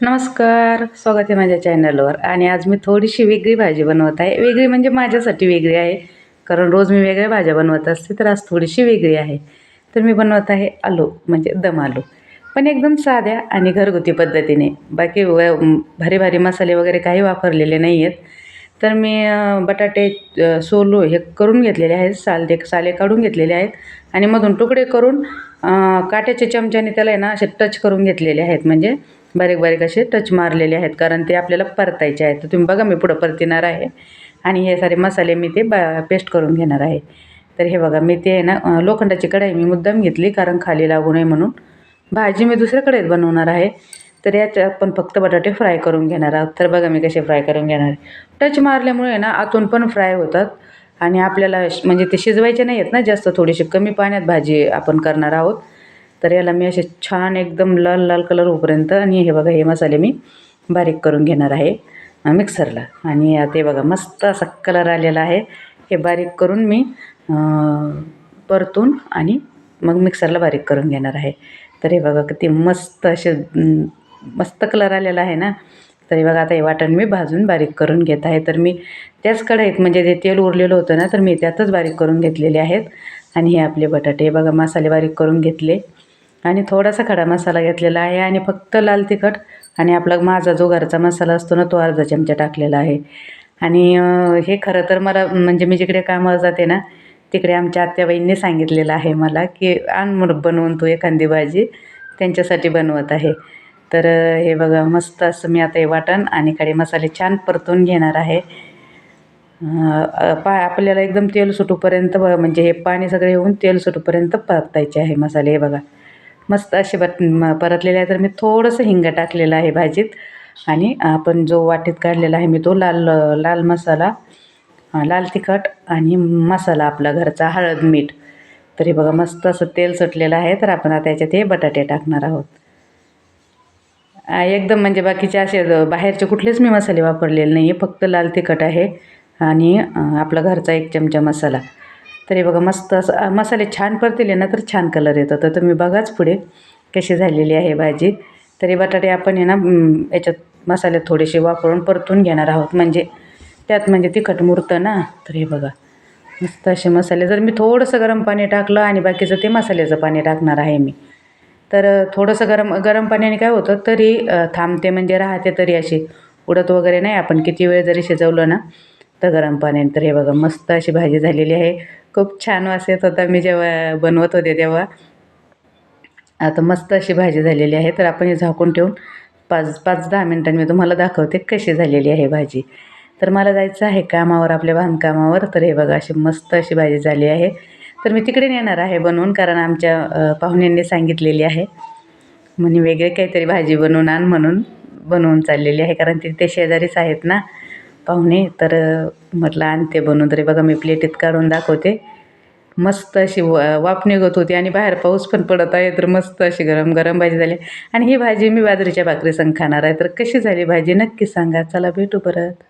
नमस्कार स्वागत आहे माझ्या चॅनलवर आणि आज मी थोडीशी वेगळी भाजी बनवत आहे. वेगळी म्हणजे माझ्यासाठी वेगळी आहे. कारण रोज मी वेगळ्या भाज्या बनवत असते तर आज थोडीशी वेगळी आहे. तर मी बनवत आहे आलू म्हणजे दम आलू. पण एकदम साध्या आणि घरगुती पद्धतीने. बाकी व भारी भारी मसाले वगैरे काही वापरलेले नाही आहेत तर मी बटाटे सोलू हे करून घेतलेले आहेत. सालदे साले काढून घेतलेले आहेत. आणि मधून तुकडे करून काट्याच्या चमच्याने त्याला आहे ना असे टच करून घेतलेले आहेत. म्हणजे बारीक बारीक असे टच मारलेले आहेत कारण ते आपल्याला परतायचे आहेत. तर तुम्ही बघा मी पुढं परतिणार आहे. आणि हे सारे मसाले मी ते बा पेस्ट करून घेणार आहे. तर हे बघा मी ते आहे ना लोखंडाची कढाई मी मुद्दाम घेतली कारण खाली लागू नये म्हणून. भाजी मी दुसऱ्या कढईत बनवणार आहे. तर याच्यात आपण फक्त बटाटे फ्राय करून घेणार आहोत. तर बघा मी कसे फ्राय करून घेणार टच मारल्यामुळे ना आतून पण फ्राय होतात. आणि आपल्याला श- म्हणजे ते शिजवायचे नाही आहेत ना जास्त थोडीशी कमी पाण्यात भाजी आपण करणार आहोत. तर याला मी असे छान एकदम लाल लाल कलर होईपर्यंत आणि हे बघा हे मसाले मी बारीक करून घेणार आहे मिक्सरला आणि ते बघा मस्त असा कलर आलेला आहे. हे बारीक करून मी परतून आणि मग मिक्सरला बारीक करून घेणार आहे. तर हे बघा किती मस्त असे मस्त कलर आलेला आहे ना? तर हे बघा आता हे वाटण मी भाजून बारीक करून घेत आहे. तर मी त्याच कढईत म्हणजे ते तेल उरलेलं होतं ना तर मी त्यातच बारीक करून घेतलेले आहेत. आणि हे आपले बटाटे हे बघा मसाले बारीक करून घेतले. आणि थोडासा खडा मसाला घेतलेला आहे आणि फक्त लाल तिखट आणि आपला माझा जो घरचा मसाला असतो ना तो अर्धा चमचा टाकलेला आहे. आणि हे खरं तर मला म्हणजे मी जिकडे कामावर जाते ना तिकडे आमच्या आत्याबाईंनी सांगितलेलं आहे मला की आण मग बनवून तू एखादी भाजी त्यांच्यासाठी बनवत आहे. तर हे बघा मस्त असं मी आता हे वाटण आणि खडे मसाले छान परतून घेणार आहे. पा आपल्याला एकदम तेल सुटूपर्यंत ब- म्हणजे हे पाणी सगळे येऊन तेल सुटूपर्यंत परतायचे आहे मसाले हे बघा. मस्त असे बट परतलेले आहे. तर मी थोडंसं हिंग टाकलेलं आहे भाजीत. आणि आपण जो वाटीत काढलेला आहे मी तो लाल लाल मसाला लाल तिखट आणि मसाला आपला घरचा हळद मीठ. तर हे बघा मस्त असं तेल सुटलेलं आहे. तर आपण आता याच्यात हे बटाटे टाकणार आहोत. एकदम म्हणजे बाकीचे असे बाहेरचे कुठलेच मी मसाले वापरलेले नाही आहे फक्त लाल तिखट आहे. आणि आपला घरचा एक चमचा मसाला. तर हे बघा मस्त असं मसाले छान परतले ना तर छान कलर येतो तर तुम्ही बघाच पुढे कशी झालेली आहे भाजी. तर हे बटाटे आपण हे ना याच्यात मसाले थोडेसे वापरून परतून घेणार आहोत. म्हणजे त्यात म्हणजे तिखट मुरतं ना. तर हे बघा मस्त असे मसाले. जर मी थोडंसं गरम पाणी टाकलं आणि बाकीचं ते मसाल्याचं पाणी टाकणार आहे मी. तर थोडंसं गरम गरम पाण्याने काय होतं तरी थांबते म्हणजे राहते तरी अशी. उडत वगैरे नाही. आपण किती वेळ जरी शिजवलं ना तर गरम पाण्याने. तर हे बघा मस्त अशी भाजी झालेली आहे. खूप छान वास येत होता. मी जेव्हा बनवत होते तेव्हा. आता मस्त अशी भाजी झालेली आहे. तर आपण हे झाकून ठेवून पाच पाच दहा मिनटांनी मी तुम्हाला दाखवते कशी झालेली आहे भाजी. तर मला जायचं आहे कामावर आपल्या बांधकामावर. तर हे बघा अशी मस्त अशी भाजी झाली आहे. तर मी तिकडे नेणार आहे बनवून कारण आमच्या पाहुण्यांनी सांगितलेली आहे. म्हणे वेगळे काहीतरी भाजी बनवून आण म्हणून बनवून चाललेली आहे कारण तिथे ते शेजारीच आहेत ना. पाहुणे तर म्हटलं आणते बनवून तरी. बघा मी प्लेटीत काढून दाखवते. मस्त अशी व वाफ निघत होती आणि बाहेर पाऊस पण पडत आहे तर मस्त अशी गरम गरम भाजी झाली. आणि ही भाजी मी बाजरीच्या भाकरीसंग खाणार आहे. तर कशी झाली भाजी? नक्की सांगा. चला भेटू परत.